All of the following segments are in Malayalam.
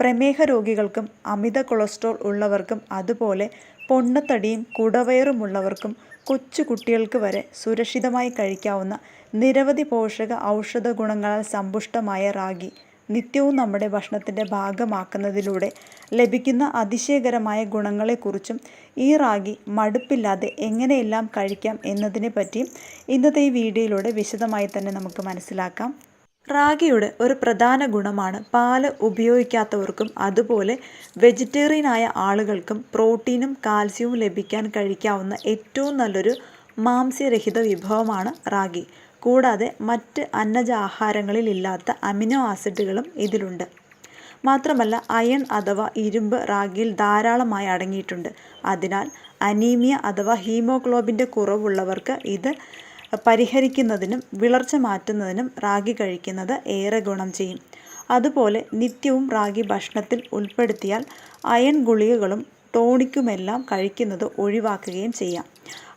പ്രമേഹ രോഗികൾക്കും അമിത കൊളസ്ട്രോൾ ഉള്ളവർക്കും അതുപോലെ പൊണ്ണത്തടിയും കുടവയറുമുള്ളവർക്കും കൊച്ചു കുട്ടികൾക്ക് വരെ സുരക്ഷിതമായി കഴിക്കാവുന്ന നിരവധി പോഷക ഔഷധ ഗുണങ്ങളാൽ സമ്പുഷ്ടമായ റാഗി നിത്യവും നമ്മുടെ ഭക്ഷണത്തിന്റെ ഭാഗമാക്കുന്നതിലൂടെ ലഭിക്കുന്ന അതിശയകരമായ ഗുണങ്ങളെക്കുറിച്ചും ഈ റാഗി മടുപ്പില്ലാതെ എങ്ങനെയെല്ലാം കഴിക്കാം എന്നതിനെ പറ്റിയും ഇന്നത്തെ ഈ വീഡിയോയിലൂടെ വിശദമായി തന്നെ നമുക്ക് മനസ്സിലാക്കാം. റാഗിയുടെ ഒരു പ്രധാന ഗുണമാണ് പാൽ ഉപയോഗിക്കാത്തവർക്കും അതുപോലെ വെജിറ്റേറിയനായ ആളുകൾക്കും പ്രോട്ടീനും കാൽസ്യവും ലഭിക്കാൻ കഴിക്കാവുന്ന ഏറ്റവും നല്ലൊരു മാംസ്യരഹിത വിഭവമാണ് റാഗി. കൂടാതെ മറ്റ് അന്നജ ആഹാരങ്ങളിൽ ഇല്ലാത്ത അമിനോ ആസിഡുകളും ഇതിലുണ്ട്. മാത്രമല്ല അയൺ അഥവാ ഇരുമ്പ് റാഗിയിൽ ധാരാളമായി അടങ്ങിയിട്ടുണ്ട്. അതിനാൽ അനീമിയ അഥവാ ഹീമോഗ്ലോബിന്റെ കുറവുള്ളവർക്ക് ഇത് പരിഹരിക്കുന്നതിനും വിളർച്ച മാറ്റുന്നതിനും റാഗി കഴിക്കുന്നത് ഏറെ ഗുണം ചെയ്യും. അതുപോലെ നിത്യവും റാഗി ഭക്ഷണത്തിൽ ഉൾപ്പെടുത്തിയാൽ അയൺ ഗുളികകളും ടോണിക്കുമെല്ലാം കഴിക്കുന്നത് ഒഴിവാക്കുകയും ചെയ്യാം.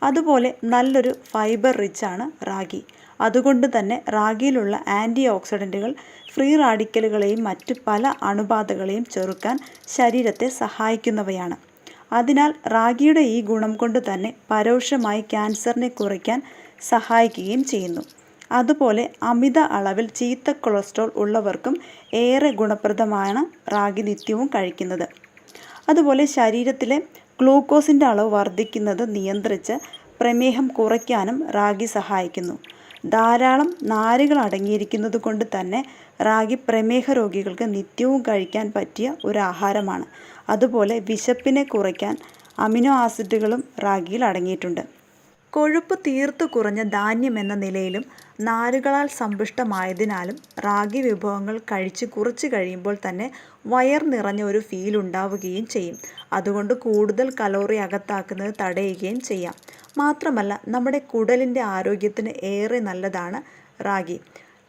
അതുപോലെ നല്ലൊരു ഫൈബർ റിച്ചാണ് റാഗി. അതുകൊണ്ട് തന്നെ റാഗിയിലുള്ള ആന്റി ഓക്സിഡന്റുകൾ ഫ്രീ റാഡിക്കലുകളെയും മറ്റ് പല അണുബാധകളെയും ചെറുക്കാൻ ശരീരത്തെ സഹായിക്കുന്നവയാണ്. അതിനാൽ റാഗിയുടെ ഈ ഗുണം കൊണ്ട് തന്നെ പരോക്ഷമായി ക്യാൻസറിനെ കുറയ്ക്കാൻ സഹായിക്കുകയും ചെയ്യുന്നു. അതുപോലെ അമിത അളവിൽ ചീത്ത കൊളസ്ട്രോൾ ഉള്ളവർക്കും ഏറെ ഗുണപ്രദമാണ് റാഗി നിത്യവും കഴിക്കുന്നത്. അതുപോലെ ശരീരത്തിലെ ഗ്ലൂക്കോസിന്റെ അളവ് വർദ്ധിക്കുന്നത് നിയന്ത്രിച്ച് പ്രമേഹം കുറയ്ക്കാനും റാഗി സഹായിക്കുന്നു. ധാരാളം നാരുകൾ അടങ്ങിയിരിക്കുന്നത് കൊണ്ട് തന്നെ റാഗി പ്രമേഹ രോഗികൾക്ക് നിത്യവും കഴിക്കാൻ പറ്റിയ ഒരു ആഹാരമാണ്. അതുപോലെ വിശപ്പിനെ കുറയ്ക്കാൻ അമിനോ ആസിഡുകളും റാഗിയിൽ അടങ്ങിയിട്ടുണ്ട്. കൊഴുപ്പ് തീർത്തു കുറഞ്ഞ ധാന്യം എന്ന നിലയിലും നാരുകളാൽ സമ്പുഷ്ടമായതിനാലും റാഗി വിഭവങ്ങൾ കഴിച്ച് കുറച്ച് കഴിയുമ്പോൾ തന്നെ വയർ നിറഞ്ഞ ഒരു ഫീൽ ഉണ്ടാവുകയും ചെയ്യും. അതുകൊണ്ട് കൂടുതൽ കലോറി അകത്താക്കുന്നത് തടയുകയും ചെയ്യാം. മാത്രമല്ല നമ്മുടെ കുടലിന്റെ ആരോഗ്യത്തിന് ഏറെ നല്ലതാണ് റാഗി.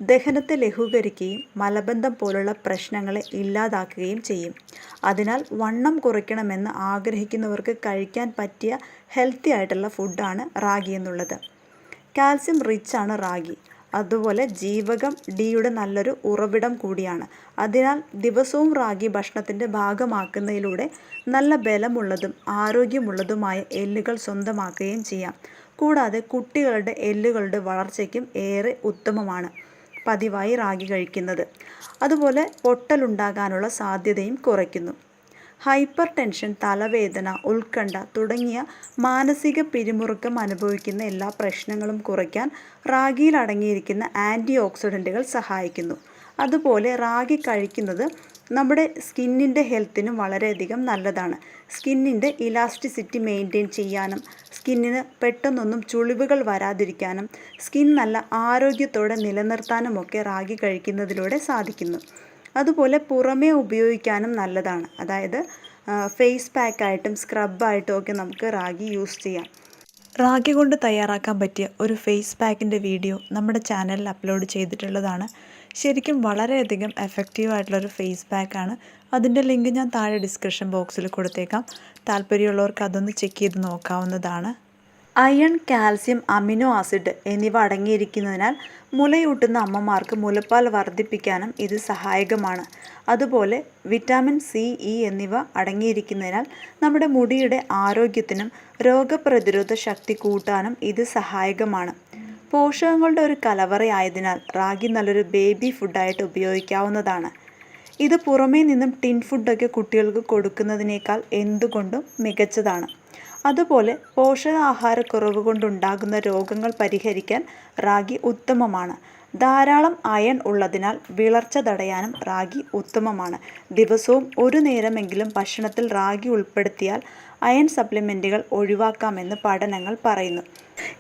ദഹനത്തെ ലഘൂകരിക്കുകയും മലബന്ധം പോലുള്ള പ്രശ്നങ്ങളെ ഇല്ലാതാക്കുകയും ചെയ്യും. അതിനാൽ വണ്ണം കുറയ്ക്കണമെന്ന് ആഗ്രഹിക്കുന്നവർക്ക് കഴിക്കാൻ പറ്റിയ ഹെൽത്തി ആയിട്ടുള്ള ഫുഡാണ് റാഗി എന്നുള്ളത്. കാൽസ്യം റിച്ച് ആണ് റാഗി. അതുപോലെ ജീവകം ഡിയുടെ നല്ലൊരു ഉറവിടം കൂടിയാണ്. അതിനാൽ ദിവസവും റാഗി ഭക്ഷണത്തിന്റെ ഭാഗമാക്കുന്നതിലൂടെ നല്ല ബലമുള്ളതും ആരോഗ്യമുള്ളതുമായ എല്ലുകൾ സ്വന്തമാക്കുകയും ചെയ്യാം. കൂടാതെ കുട്ടികളുടെ എല്ലുകളുടെ വളർച്ചയ്ക്കും ഏറെ ഉത്തമമാണ്. പതിവായി റാഗി കഴിക്കുന്നത്. അതുപോലെ പൊട്ടലുണ്ടാകാനുള്ള സാധ്യതയും കുറയ്ക്കുന്നു. ഹൈപ്പർ ടെൻഷൻ തലവേദന ഉത്കണ്ഠ തുടങ്ങിയ മാനസിക പിരിമുറുക്കം അനുഭവിക്കുന്ന എല്ലാ പ്രശ്നങ്ങളും കുറയ്ക്കാൻ റാഗിയിൽ അടങ്ങിയിരിക്കുന്ന ആന്റി ഓക്സിഡന്റുകൾ സഹായിക്കുന്നു. അതുപോലെ റാഗി കഴിക്കുന്നത് നമ്മുടെ സ്കിന്നിന്റെ ഹെൽത്തിനും വളരെയധികം നല്ലതാണ്. സ്കിന്നിന്റെ ഇലാസ്റ്റിസിറ്റി മെയിന്റെയിൻ ചെയ്യാനും സ്കിന്നിന് പെട്ടെന്നൊന്നും ചുളിവുകൾ വരാതിരിക്കാനും സ്കിൻ നല്ല ആരോഗ്യത്തോടെ നിലനിർത്താനുമൊക്കെ റാഗി കഴിക്കുന്നതിലൂടെ സാധിക്കുന്നു. അതുപോലെ പുറമേ ഉപയോഗിക്കാനും നല്ലതാണ്. അതായത് ഫേസ് പാക്കായിട്ടും സ്ക്രബായിട്ടും ഒക്കെ നമുക്ക് റാഗി യൂസ് ചെയ്യാം. റാഗി കൊണ്ട് തയ്യാറാക്കാൻ പറ്റിയ ഒരു ഫേസ് പാക്കിന്റെ വീഡിയോ നമ്മുടെ ചാനലിൽ അപ്ലോഡ് ചെയ്തിട്ടുള്ളതാണ്. ശരിക്കും വളരെയധികം എഫക്റ്റീവ് ആയിട്ടുള്ളൊരു ഫേസ് പാക്കാണ് അതിന്റെ ലിങ്ക് ഞാൻ താഴെ ഡിസ്ക്രിപ്ഷൻ ബോക്സിൽ കൊടുത്തേക്കാം. താല്പര്യമുള്ളവർക്ക് അതൊന്ന് ചെക്ക് ചെയ്ത് നോക്കാവുന്നതാണ്. അയൺ കാൽസ്യം അമിനോ ആസിഡ് എന്നിവ അടങ്ങിയിരിക്കുന്നതിനാൽ മുലയൂട്ടുന്ന അമ്മമാർക്ക് മുലപ്പാൽ വർദ്ധിപ്പിക്കാനും ഇത് സഹായകമാണ്. അതുപോലെ വിറ്റാമിൻ സി ഇ എന്നിവ അടങ്ങിയിരിക്കുന്നതിനാൽ നമ്മുടെ മുടിയുടെ ആരോഗ്യത്തിനും രോഗപ്രതിരോധ ശക്തി കൂട്ടാനും ഇത് സഹായകമാണ്. പോഷകങ്ങളുടെ ഒരു കലവറയായതിനാൽ റാഗി നല്ലൊരു ബേബി ഫുഡായിട്ട് ഉപയോഗിക്കാവുന്നതാണ്. ഇത് പുറമേ നിന്നും ടിൻ ഫുഡൊക്കെ കുട്ടികൾക്ക് കൊടുക്കുന്നതിനേക്കാൾ എന്തുകൊണ്ടും മികച്ചതാണ്. അതുപോലെ പോഷകാഹാരക്കുറവ് കൊണ്ടുണ്ടാകുന്ന രോഗങ്ങൾ പരിഹരിക്കാൻ റാഗി ഉത്തമമാണ്. ധാരാളം അയൺ ഉള്ളതിനാൽ വിളർച്ച തടയാനും റാഗി ഉത്തമമാണ്. ദിവസവും ഒരു നേരമെങ്കിലും ഭക്ഷണത്തിൽ റാഗി ഉൾപ്പെടുത്തിയാൽ അയൺ സപ്ലിമെന്റുകൾ ഒഴിവാക്കാമെന്ന് പഠനങ്ങൾ പറയുന്നു.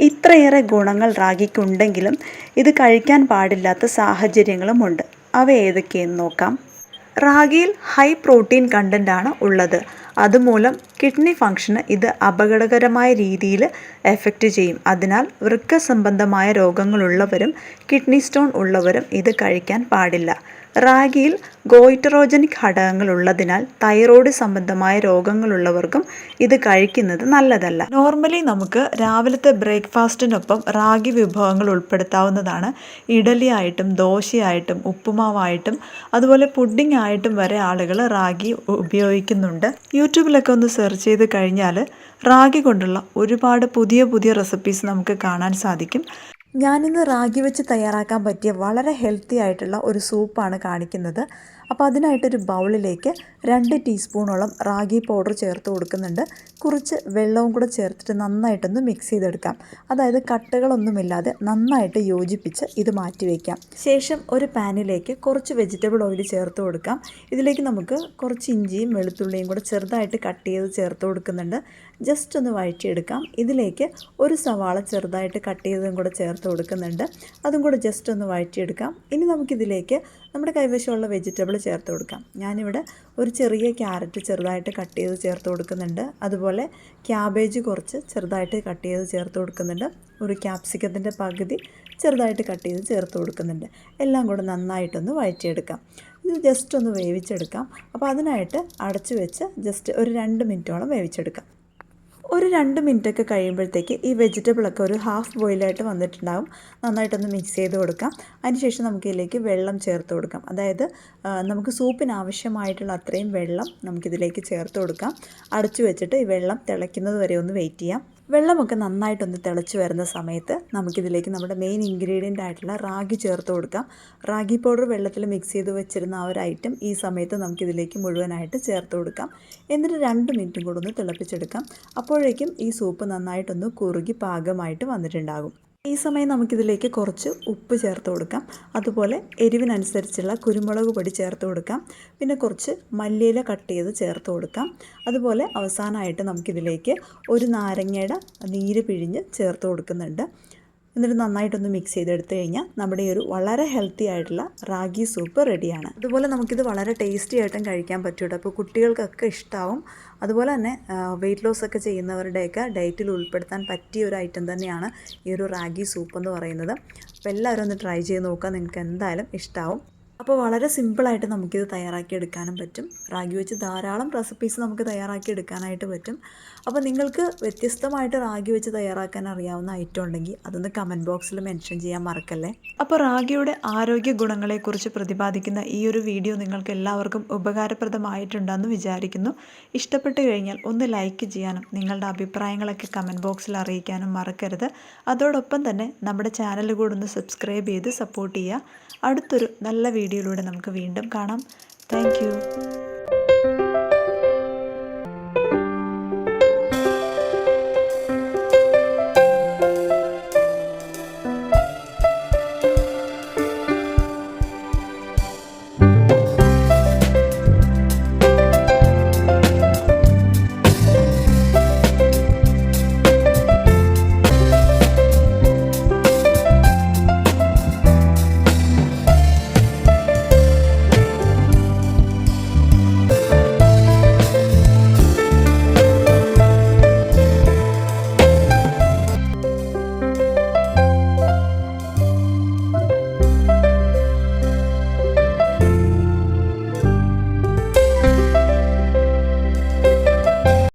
ഇത്രയേറെ ഗുണങ്ങൾ റാഗിക്കുണ്ടെങ്കിലും ഇത് കഴിക്കാൻ പാടില്ലാത്ത സാഹചര്യങ്ങളുമുണ്ട് അവ ഏതൊക്കെയെന്ന് നോക്കാം. റാഗിയിൽ ഹൈ പ്രോട്ടീൻ കണ്ടന്റാണ് ഉള്ളത്. അതുമൂലം കിഡ്നി ഫങ്ഷന് ഇത് അപകടകരമായ രീതിയിൽ എഫക്റ്റ് ചെയ്യും. അതിനാൽ വൃക്ക സംബന്ധമായ രോഗങ്ങളുള്ളവരും കിഡ്നി സ്റ്റോൺ ഉള്ളവരും ഇത് കഴിക്കാൻ പാടില്ല. റാഗിയിൽ ഗോയിറ്ററോജനിക് ഘടകങ്ങൾ ഉള്ളതിനാൽ തൈറോയ്ഡ് സംബന്ധമായ രോഗങ്ങളുള്ളവർക്കും ഇത് കഴിക്കുന്നത് നല്ലതല്ല. നോർമലി നമുക്ക് രാവിലത്തെ ബ്രേക്ക്ഫാസ്റ്റിനൊപ്പം റാഗി വിഭവങ്ങൾ ഉൾപ്പെടുത്താവുന്നതാണ്. ഇഡലി ആയിട്ടും ദോശയായിട്ടും ഉപ്പുമാവായിട്ടും അതുപോലെ പുഡിംഗ് ആയിട്ടും വരെ ആളുകൾ റാഗി ഉപയോഗിക്കുന്നുണ്ട്. യൂട്യൂബിലൊക്കെ ഒന്ന് സെർച്ച് ചെയ്ത് കഴിഞ്ഞാൽ റാഗി കൊണ്ടുള്ള ഒരുപാട് പുതിയ പുതിയ റെസിപ്പീസ് നമുക്ക് കാണാൻ സാധിക്കും. ഞാനിന്ന് റാഗി വെച്ച് തയ്യാറാക്കാൻ പറ്റിയ വളരെ ഹെൽത്തി ആയിട്ടുള്ള ഒരു സൂപ്പാണ് കാണിക്കുന്നത്. അപ്പോൾ അതിനായിട്ടൊരു ബൗളിലേക്ക് രണ്ട് ടീസ്പൂണോളം റാഗി പൗഡർ ചേർത്ത് കൊടുക്കുന്നുണ്ട്. കുറച്ച് വെള്ളവും കൂടെ ചേർത്തിട്ട് നന്നായിട്ടൊന്ന് മിക്സ് ചെയ്തെടുക്കാം. അതായത് കട്ടകളൊന്നുമില്ലാതെ നന്നായിട്ട് യോജിപ്പിച്ച് ഇത് മാറ്റി വയ്ക്കാം ശേഷം ഒരു പാനിലേക്ക് കുറച്ച് വെജിറ്റബിൾ ഓയിൽ ചേർത്ത് കൊടുക്കാം. ഇതിലേക്ക് നമുക്ക് കുറച്ച് ഇഞ്ചിയും വെളുത്തുള്ളിയും കൂടെ ചെറുതായിട്ട് കട്ട് ചെയ്ത് ചേർത്ത് കൊടുക്കുന്നുണ്ട്. ജസ്റ്റ് ഒന്ന് വഴറ്റിയെടുക്കാം. ഇതിലേക്ക് ഒരു സവാള ചെറുതായിട്ട് കട്ട് ചെയ്തതും കൂടെ ചേർത്ത് കൊടുക്കുന്നുണ്ട്. അതും കൂടെ ജസ്റ്റ് ഒന്ന് വഴറ്റിയെടുക്കാം. ഇനി നമുക്കിതിലേക്ക് നമ്മുടെ കൈവശമുള്ള വെജിറ്റബിൾ ചേർത്ത് കൊടുക്കാം. ഞാനിവിടെ ഒരു ചെറിയ ക്യാരറ്റ് ചെറുതായിട്ട് കട്ട് ചെയ്ത് ചേർത്ത് കൊടുക്കുന്നുണ്ട്. അതുപോലെ ക്യാബേജ് കുറച്ച് ചെറുതായിട്ട് കട്ട് ചെയ്ത് ചേർത്ത് കൊടുക്കുന്നുണ്ട്. ഒരു ക്യാപ്സിക്കത്തിന്റെ പകുതി ചെറുതായിട്ട് കട്ട് ചെയ്ത് ചേർത്ത് കൊടുക്കുന്നുണ്ട്. എല്ലാം കൂടെ നന്നായിട്ടൊന്ന് വഴറ്റിയെടുക്കാം. ഇത് ജസ്റ്റ് ഒന്ന് വേവിച്ചെടുക്കാം. അപ്പോൾ അതിനായിട്ട് അടച്ചു വെച്ച് ജസ്റ്റ് ഒരു രണ്ട് മിനിറ്റോളം വേവിച്ചെടുക്കാം. ഒരു രണ്ട് മിനിറ്റൊക്കെ കഴിയുമ്പോഴത്തേക്ക് ഈ വെജിറ്റബിളൊക്കെ ഒരു ഹാഫ് ബോയിലായിട്ട് വന്നിട്ടുണ്ടാകും നന്നായിട്ടൊന്ന് മിക്സ് ചെയ്ത് കൊടുക്കാം. അതിനുശേഷം നമുക്ക് ഇതിലേക്ക് വെള്ളം ചേർത്ത് കൊടുക്കാം. അതായത് നമുക്ക് സൂപ്പിന് ആവശ്യമായിട്ടുള്ള അത്രയും വെള്ളം നമുക്കിതിലേക്ക് ചേർത്ത് കൊടുക്കാം. അടച്ചു വെച്ചിട്ട് ഈ വെള്ളം തിളയ്ക്കുന്നത് വരെ ഒന്ന് വെയിറ്റ് ചെയ്യാം. വെള്ളമൊക്കെ നന്നായിട്ടൊന്ന് തിളച്ച് വരുന്ന സമയത്ത് നമുക്കിതിലേക്ക് നമ്മുടെ മെയിൻ ഇൻഗ്രീഡിയന്റ് ആയിട്ടുള്ള റാഗി ചേർത്ത് കൊടുക്കാം. റാഗി പൗഡർ വെള്ളത്തിൽ മിക്സ് ചെയ്ത് വെച്ചിരുന്ന ആ ഒരു ഐറ്റം ഈ സമയത്ത് നമുക്കിതിലേക്ക് മുഴുവനായിട്ട് ചേർത്ത് കൊടുക്കാം. എന്നിട്ട് രണ്ട് മിനിറ്റും കൂടെ ഒന്ന് തിളപ്പിച്ചെടുക്കാം. അപ്പോഴേക്കും ഈ സൂപ്പ് നന്നായിട്ടൊന്ന് കുറുകി പാകമായിട്ട് വന്നിട്ടുണ്ടാകും. ഈ സമയം നമുക്കിതിലേക്ക് കുറച്ച് ഉപ്പ് ചേർത്ത് കൊടുക്കാം. അതുപോലെ എരിവിനനുസരിച്ചുള്ള കുരുമുളക് പൊടി ചേർത്ത് കൊടുക്കാം. പിന്നെ കുറച്ച് മല്ലിയില കട്ട് ചെയ്ത് ചേർത്ത് കൊടുക്കാം. അതുപോലെ അവസാനമായിട്ട് നമുക്കിതിലേക്ക് ഒരു നാരങ്ങയുടെ നീര് പിഴിഞ്ഞ് ചേർത്ത് കൊടുക്കുന്നുണ്ട്. എന്നിട്ട് നന്നായിട്ടൊന്ന് മിക്സ് ചെയ്തെടുത്ത് കഴിഞ്ഞാൽ നമ്മുടെ ഈ ഒരു വളരെ ഹെൽത്തി ആയിട്ടുള്ള റാഗി സൂപ്പ് റെഡിയാണ് അതുപോലെ നമുക്കിത് വളരെ ടേസ്റ്റി ആയിട്ടും കഴിക്കാൻ പറ്റൂട്ടോ. അപ്പോൾ കുട്ടികൾക്കൊക്കെ ഇഷ്ടമാവും അതുപോലെ തന്നെ വെയിറ്റ് ലോസ് ഒക്കെ ചെയ്യുന്നവരുടെയൊക്കെ ഡയറ്റിൽ ഉൾപ്പെടുത്താൻ പറ്റിയ ഒരു ഐറ്റം തന്നെയാണ് ഈ ഒരു റാഗി സൂപ്പ് എന്ന് പറയുന്നത്. അപ്പോൾ എല്ലാവരും ഒന്ന് ട്രൈ ചെയ്ത് നോക്കുക. നിങ്ങൾക്ക് എന്തായാലും ഇഷ്ടമാവും അപ്പോൾ വളരെ സിമ്പിളായിട്ട് നമുക്കിത് തയ്യാറാക്കി എടുക്കാനും പറ്റും. റാഗി വെച്ച് ധാരാളം റെസിപ്പീസ് നമുക്ക് തയ്യാറാക്കി എടുക്കാനായിട്ട് പറ്റും. അപ്പോൾ നിങ്ങൾക്ക് വ്യത്യസ്തമായിട്ട് റാഗി വെച്ച് തയ്യാറാക്കാൻ അറിയാവുന്ന ഐറ്റം ഉണ്ടെങ്കിൽ അതൊന്ന് കമന്റ് ബോക്സിൽ മെൻഷൻ ചെയ്യാൻ മറക്കല്ലേ? അപ്പോൾ റാഗിയുടെ ആരോഗ്യ ഗുണങ്ങളെക്കുറിച്ച് പ്രതിപാദിക്കുന്ന ഈ ഒരു വീഡിയോ നിങ്ങൾക്ക് എല്ലാവർക്കും ഉപകാരപ്രദമായിട്ടുണ്ടെന്ന് വിചാരിക്കുന്നു. ഇഷ്ടപ്പെട്ടു കഴിഞ്ഞാൽ ഒന്ന് ലൈക്ക് ചെയ്യാനും നിങ്ങളുടെ അഭിപ്രായങ്ങളൊക്കെ കമന്റ് ബോക്സിൽ അറിയിക്കാനും മറക്കരുത്. അതോടൊപ്പം തന്നെ നമ്മുടെ ചാനൽ കൂടെ ഒന്ന് സബ്സ്ക്രൈബ് ചെയ്ത് സപ്പോർട്ട് ചെയ്യുക. അടുത്തൊരു നല്ല വീഡിയോയിലൂടെ നമുക്ക് വീണ്ടും കാണാം. താങ്ക്